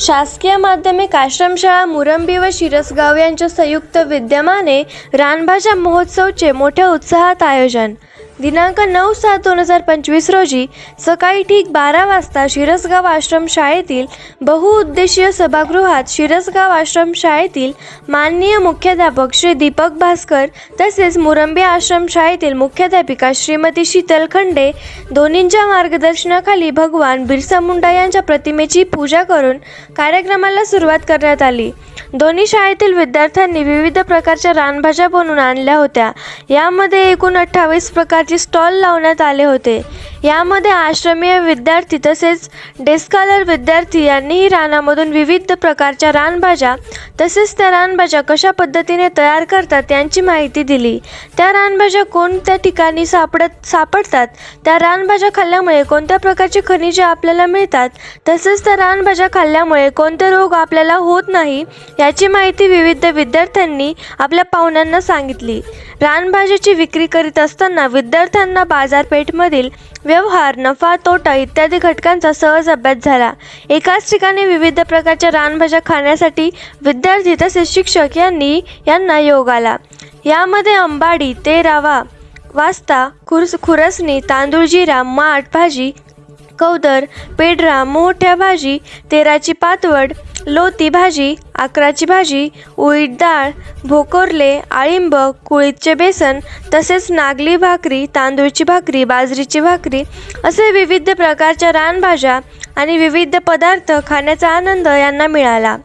शासकीय माध्यमिक आश्रमशाळा मुरंबी व शिरसगाव यांच्या संयुक्त विद्यमाने रानभाषा महोत्सवचे मोठ्या उत्साहात आयोजन. दिनांक नऊ सात दोन हजार पंचवीस रोजी सकाळी ठीक बारा वाजता शिरसगाव आश्रमशाळेतील बहुउद्देशीय सभागृहात शिरसगाव आश्रमशाळेतील माननीय मुख्याध्यापक श्री दीपक भास्कर तसेच मुरंबी आश्रमशाळेतील मुख्याध्यापिका श्रीमती शीतल खंडे दोन्हींच्या मार्गदर्शनाखाली भगवान बिरसा मुंडा यांच्या प्रतिमेची पूजा करून कार्यक्रमाला सुरुवात करण्यात आली. दोन्ही शाळेतील विद्यार्थ्यांनी विविध प्रकारच्या रानभाज्या बनवून आणल्या होत्या. यामध्ये एकूण अठ्ठावीस प्रकार प्रकारचे स्टॉल लावण्यात आले होते. यामध्ये आश्रमीय विद्यार्थी तसेच डेस्कालर विद्यार्थी यांनीही रानामधून विविध प्रकारच्या रानभाज्या तसेच त्या रानभाज्या कशा पद्धतीने तयार करतात यांची माहिती दिली. त्या रानभाज्या कोणत्या ठिकाणी सापडत सापडतात? त्या रानभाज्या खाल्ल्यामुळे कोणत्या प्रकारची खनिजे आपल्याला मिळतात? तसेच त्या रानभाज्या खाल्ल्यामुळे कोणते रोग आपल्याला होत नाही? याची माहिती विविध विद्यार्थ्यांनी आपल्या पाहुण्यांना सांगितली. रानभाज्याची विक्री करीत असताना विद्यार्थ्यांना बाजारपेठमधील व्यवहार नफा तोटा इत्यादी घटकांचा सहज अभ्यास झाला. एकाच ठिकाणी विविध प्रकारच्या रानभाज्या खाण्यासाठी विद्यार्थी तसेच शिक्षक यांनी यांना योग आला. यामध्ये अंबाडी तेरावा वास्ता खुरस खुरसणी तांदूळ जिरा माठ भाजी कौदर पेढरा मोठ्या भाजी तेराची पातवड लोती भाजी आकराची भाजी उडीद डाळ भोकोरले आळिंब कुळीदचे बेसन तसेच नागली भाकरी तांदूळची भाकरी बाजरीची भाकरी असे विविध प्रकारच्या रानभाज्या आणि विविध पदार्थ खाण्याचा आनंद यांना मिळाला.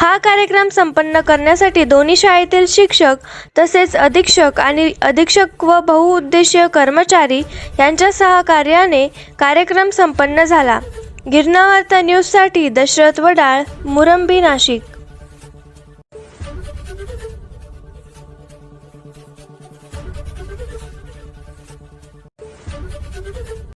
हा कार्यक्रम संपन्न करण्यासाठी दोन्ही शाळेतील शिक्षक तसेच अधीक्षक आणि अधीक्षक व बहुउद्देशीय कर्मचारी यांच्या सहकार्याने कार्यक्रम संपन्न झाला. गिरणावार्ता न्यूजसाठी दशरथ वडाळ मुरंबी नाशिक.